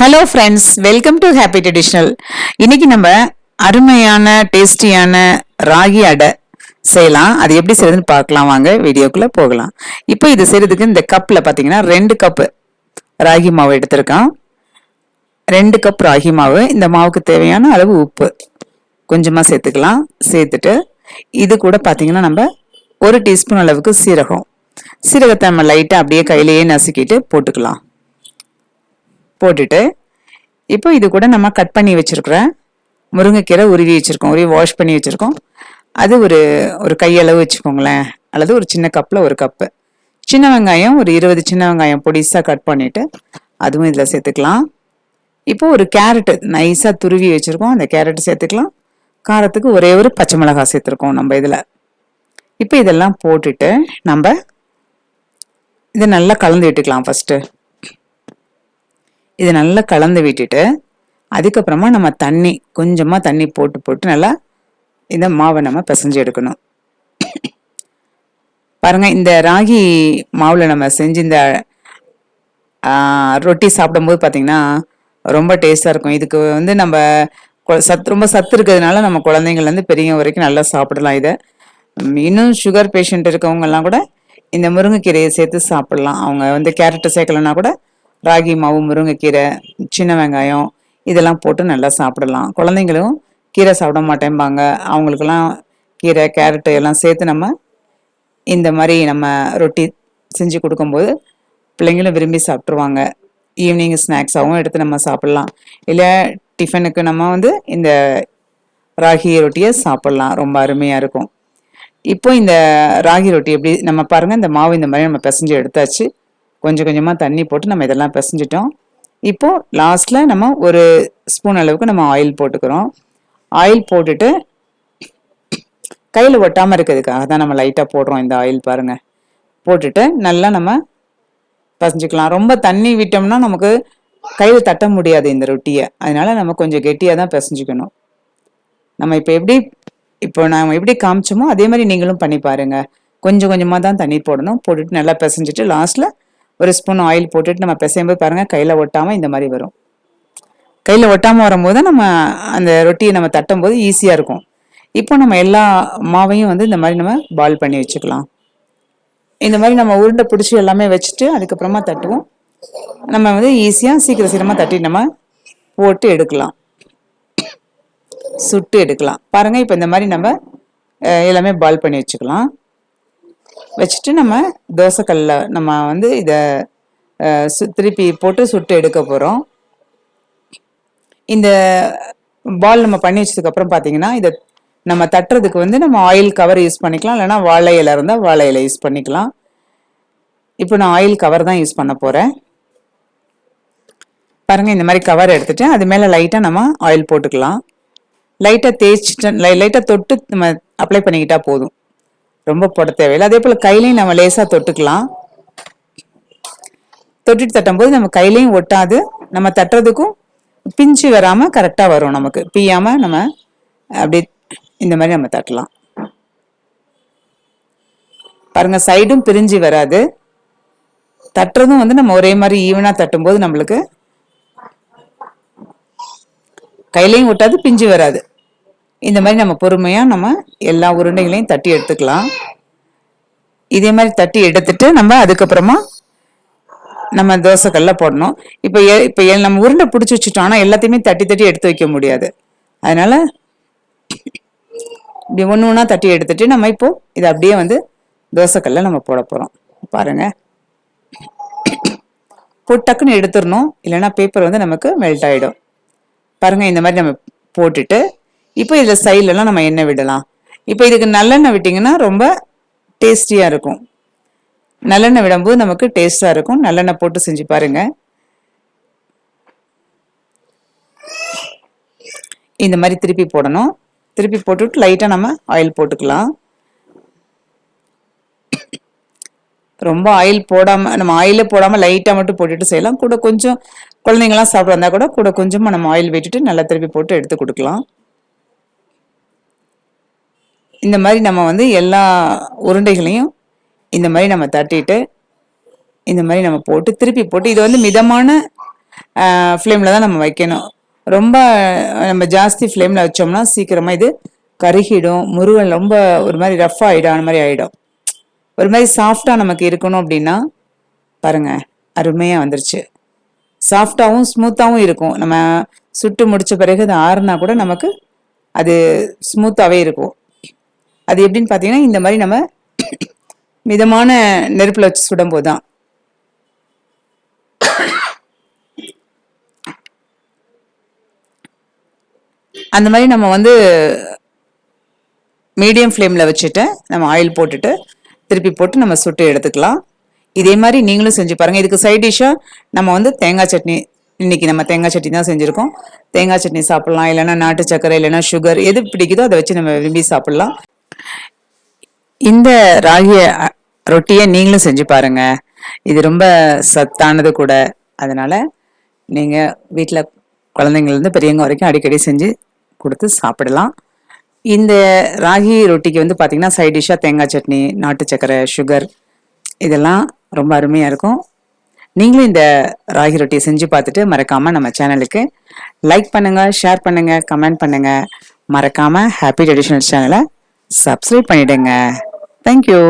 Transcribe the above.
Hello friends welcome to happy traditional இன்னைக்கு நம்ம அருமையான டேஸ்டியான ராகி அடை செய்யலாம். அது எப்படி செய்யறதுன்னு பார்க்கலாம். வாங்க வீடியோக்குள்ளே போகலாம். இப்போ இது செய்யறதுக்கு இந்த கப்பில் பார்த்தீங்கன்னா ரெண்டு கப்பு ராகி மாவு எடுத்திருக்கோம் ரெண்டு கப் ராகி மாவு. இந்த மாவுக்கு தேவையான அளவு உப்பு கொஞ்சமாக சேர்த்துக்கலாம். சேர்த்துட்டு இது கூட பார்த்தீங்கன்னா நம்ம ஒரு டீஸ்பூன் அளவுக்கு சீரகம். சீரகத்தை நம்ம லைட்டாக அப்படியே கையிலேயே நசுக்கிட்டு போட்டுக்கலாம். போட்டுட்டு இப்போ இது கூட நம்ம கட் பண்ணி வச்சுருக்குற முருங்கைக்கீரை உருவி வச்சுருக்கோம் உருவி வாஷ் பண்ணி வச்சுருக்கோம். அது ஒரு ஒரு கையளவு வச்சுக்கோங்களேன். அல்லது ஒரு சின்ன கப்பில் ஒரு கப்பு சின்ன வெங்காயம் ஒரு இருபது சின்ன வெங்காயம் பொடிசாக கட் பண்ணிவிட்டு அதுவும் இதில் சேர்த்துக்கலாம். இப்போ ஒரு கேரட்டு நைஸாக துருவி வச்சுருக்கோம் அந்த கேரட்டு சேர்த்துக்கலாம். காரத்துக்கு ஒரே ஒரு பச்சை மிளகாய் சேர்த்துருக்கோம் நம்ம இதில். இப்போ இதெல்லாம் போட்டுட்டு நம்ம இதை நல்லா கலந்து விட்டுக்கலாம் ஃபஸ்ட்டு இதை நல்லா கலந்து விட்டுட்டு அதுக்கப்புறமா நம்ம தண்ணி கொஞ்சமாக தண்ணி போட்டு போட்டு நல்லா இந்த மாவை நம்ம பிசைஞ்சு எடுக்கணும். பாருங்கள் இந்த ராகி மாவில் நம்ம செஞ்சு இந்த ரொட்டி சாப்பிடும்போது பார்த்திங்கன்னா ரொம்ப டேஸ்டாக இருக்கும். இதுக்கு வந்து நம்ம கொ- ரொம்ப சத்து இருக்கிறதுனால நம்ம குழந்தைங்கள்லேருந்து பெரியவங்க வரைக்கும் நல்லா சாப்பிடலாம் இதை. இன்னும் சுகர் பேஷண்ட் இருக்கவங்கெல்லாம் கூட இந்த முருங்கைக்கீரையை சேர்த்து சாப்பிடலாம். அவங்க வந்து கேரட்டை சேர்க்கலன்னா கூட ராகி மாவு முருங்கைக்கீரை சின்ன வெங்காயம் இதெல்லாம் போட்டு நல்லா சாப்பிடலாம். குழந்தைங்களும் கீரை சாப்பிட மாட்டேன்பாங்க அவங்களுக்கெல்லாம் கீரை கேரட்டு எல்லாம் சேர்த்து நம்ம இந்த மாதிரி நம்ம ரொட்டி செஞ்சு கொடுக்கும்போது பிள்ளைங்களும் விரும்பி சாப்பிட்ருவாங்க ஈவினிங் ஸ்நாக்ஸாகவும் எடுத்து நம்ம சாப்பிட்லாம். இல்லை டிஃபனுக்கு நம்ம வந்து இந்த ராகி ரொட்டியை சாப்பிட்லாம். ரொம்ப அருமையாக இருக்கும். இப்போ இந்த ராகி ரொட்டி எப்படி நம்ம பாருங்கள் இந்த மாவு இந்த மாதிரி நம்ம பிசைஞ்சு எடுத்தாச்சு. கொஞ்சம் கொஞ்சமாக தண்ணி போட்டு நம்ம இதெல்லாம் பிசைஞ்சிட்டோம். இப்போது லாஸ்ட்டில் நம்ம ஒரு ஸ்பூன் அளவுக்கு நம்ம ஆயில் போட்டுக்கிறோம். ஆயில் போட்டுட்டு கையில் ஒட்டாமல் இருக்கிறதுக்காக தான் நம்ம லைட்டாக போடுறோம் இந்த ஆயில் பாருங்கள் போட்டுட்டு நல்லா நம்ம பசஞ்சிக்கலாம். ரொம்ப தண்ணி விட்டோம்னா நமக்கு கையில் தட்ட முடியாது இந்த ரொட்டியை. அதனால நம்ம கொஞ்சம் கெட்டியாக தான் பிசைஞ்சிக்கணும். நம்ம இப்போ எப்படி இப்போ நம்ம எப்படி காமிச்சோமோ அதே மாதிரி நீங்களும் பண்ணி பாருங்கள் கொஞ்சம் கொஞ்சமாக தான் தண்ணி போடணும். போட்டுட்டு நல்லா பிசைஞ்சிட்டு லாஸ்ட்டில் ஒரு ஸ்பூன் ஆயில் போட்டுட்டு நம்ம பிசையும்போது பாருங்கள் கையில் ஒட்டாமல் இந்த மாதிரி வரும். கையில் ஒட்டாமல் வரும்போது நம்ம அந்த ரொட்டியை நம்ம தட்டும்போது ஈஸியாக இருக்கும். இப்போ நம்ம எல்லா மாவையும் வந்து இந்த மாதிரி நம்ம பால் பண்ணி வச்சுக்கலாம். இந்த மாதிரி நம்ம உருண்டை பிடிச்சி எல்லாமே வச்சுட்டு அதுக்கப்புறமா தட்டுவோம். நம்ம வந்து ஈஸியாக சீக்கிரம் சீக்கிரமாக தட்டி நம்ம போட்டு எடுக்கலாம். சுட்டு எடுக்கலாம். பாருங்கள் இப்போ இந்த மாதிரி நம்ம எல்லாமே பால் பண்ணி வச்சுக்கலாம். வச்சுட்டு நம்ம தோசைக்கல்லில் நம்ம வந்து இதை சு திருப்பி போட்டு சுட்டு எடுக்க போகிறோம் இந்த பால் நம்ம பண்ணி வச்சதுக்கப்புறம் பார்த்தீங்கன்னா இதை நம்ம தட்டுறதுக்கு வந்து நம்ம ஆயில் கவர் யூஸ் பண்ணிக்கலாம். இல்லைன்னா வாழை இலை இருந்தால் வாழை இலை யூஸ் பண்ணிக்கலாம். இப்போ நான் ஆயில் கவர் தான் யூஸ் பண்ண போகிறேன் பாருங்கள் இந்த மாதிரி கவர் எடுத்துகிட்டு அது மேலே லைட்டாக நம்ம ஆயில் போட்டுக்கலாம். லைட்டாக தேய்ச்சிட்டு லை லைட்டாக தொட்டு நம்ம அப்ளை பண்ணிக்கிட்டால் போதும். ரொம்ப போட தேவையில்லை. அதே போல் கையிலையும் நம்ம லேசாக தொட்டுக்கலாம். தொட்டுட்டு தட்டும்போது நம்ம கையிலையும் ஒட்டாது. நம்ம தட்டுறதுக்கும் பிஞ்சு வராமல் கரெக்டாக வரும் நமக்கு. பிய்யாமல் நம்ம அப்படியே இந்த மாதிரி நம்ம தட்டலாம். பாருங்க சைடும் பிரிஞ்சு வராது. தட்டுறதும் வந்து நம்ம ஒரே மாதிரி ஈவனாக தட்டும்போது நம்மளுக்கு கையிலையும் ஒட்டாது பிஞ்சு வராது. இந்த மாதிரி நம்ம பொறுமையாக நம்ம எல்லா உருண்டைகளையும் தட்டி எடுத்துக்கலாம். இதே மாதிரி தட்டி எடுத்துட்டு நம்ம அதுக்கப்புறமா நம்ம தோசைக்கல்ல போடணும். இப்போ எ- இப்போ எ- நம்ம உருண்டை பிடிச்சி வச்சுட்டோம் ஆனால் எல்லாத்தையுமே தட்டி தட்டி எடுத்து வைக்க முடியாது. அதனால இப்படி ஒன்று ஒன்றா தட்டி எடுத்துட்டு நம்ம இப்போ இதை அப்படியே வந்து தோசைக்கல்ல நம்ம போட போகிறோம் பாருங்க. போட்டு டக்குன்னு எடுத்துடணும். இல்லைன்னா பேப்பர் வந்து நமக்கு மெல்ட் ஆகிடும் பாருங்கள் இந்த மாதிரி நம்ம போட்டுட்டு இப்போ இதில் சைட்லலாம் நம்ம எண்ணெய் விடலாம். இப்போ இதுக்கு நல்லெண்ணெய் விட்டிங்கன்னா ரொம்ப டேஸ்டியாக இருக்கும். நல்லெண்ணெய் விடும்போது நமக்கு டேஸ்டாக இருக்கும். நல்லெண்ணெய் போட்டு செஞ்சு பாருங்கள் இந்த மாதிரி திருப்பி போடணும். திருப்பி போட்டுவிட்டு லைட்டாக நம்ம ஆயில் போட்டுக்கலாம். ரொம்ப ஆயில் போடாமல் நம்ம ஆயிலே போடாமல் லைட்டாக மட்டும் போட்டுட்டு செய்யலாம். கூட கொஞ்சம் குழந்தைங்கலாம் சாப்பிட கூட கூட கொஞ்சமாக நம்ம ஆயில் விட்டுட்டு நல்லா திருப்பி போட்டு எடுத்து கொடுக்கலாம். இந்த மாதிரி நம்ம வந்து எல்லா உருண்டைகளையும் இந்த மாதிரி நம்ம தட்டிட்டு இந்த மாதிரி நம்ம போட்டு திருப்பி போட்டு இது வந்து மிதமான ஃப்ளேமில் தான் நம்ம வைக்கணும். ரொம்ப நம்ம ஜாஸ்தி ஃப்ளேமில் வச்சோம்னா சீக்கிரமாக இது கருகிடும் முருகன் ரொம்ப ஒரு மாதிரி ரஃப் ஆகிடும் அந்த மாதிரி ஆகிடும் ஒரு மாதிரி சாஃப்டாக நமக்கு இருக்கணும் அப்படின்னா பாருங்கள் அருமையாக வந்துருச்சு. சாஃப்டாகவும் ஸ்மூத்தாகவும் இருக்கும். நம்ம சுட்டு முடிச்ச பிறகு அது ஆறுனா கூட நமக்கு அது ஸ்மூத்தாகவே இருக்கும். அது எப்படின்னு பார்த்தீங்கன்னா இந்த மாதிரி நம்ம மிதமான நெருப்பில் வச்சு சுடும்போது தான் அந்த மாதிரி நம்ம வந்து மீடியம் ஃப்ளேமில் வச்சுட்டு நம்ம ஆயில் போட்டுட்டு திருப்பி போட்டு நம்ம சுட்டு எடுத்துக்கலாம். இதே மாதிரி நீங்களும் செஞ்சு பாருங்கள் இதுக்கு சைட் டிஷ்ஷாக நம்ம வந்து தேங்காய் சட்னி இன்னைக்கு நம்ம தேங்காய் சட்னி தான் செஞ்சுருக்கோம். தேங்காய் சட்னி சாப்பிட்லாம். இல்லைன்னா நாட்டு சக்கரை இல்லைன்னா சுகர் எது பிடிக்குதோ அதை வச்சு நம்ம விரும்பி சாப்பிட்லாம். இந்த ராகிய ரொட்டியை நீங்களும் செஞ்சு பாருங்க. இது ரொம்ப சத்தானது கூட. அதனால நீங்க வீட்டில் குழந்தைங்கள்லேருந்து பெரியவங்க வரைக்கும் அடிக்கடி செஞ்சு கொடுத்து சாப்பிடலாம். இந்த ராகி ரொட்டிக்கு வந்து பார்த்திங்கன்னா சைட் டிஷ்ஷாக தேங்காய் சட்னி நாட்டு சர்க்கரை சுகர் இதெல்லாம் ரொம்ப அருமையாக இருக்கும். நீங்களும் இந்த ராகி ரொட்டியை செஞ்சு பார்த்துட்டு மறக்காமல் நம்ம சேனலுக்கு லைக் பண்ணுங்கள் ஷேர் பண்ணுங்கள் கமெண்ட் பண்ணுங்கள் மறக்காமல் ஹாப்பி ட்ரெடிஷ்னல் சேனலை சப்ஸ்கிரைப் பண்ணிடுங்க. Thank you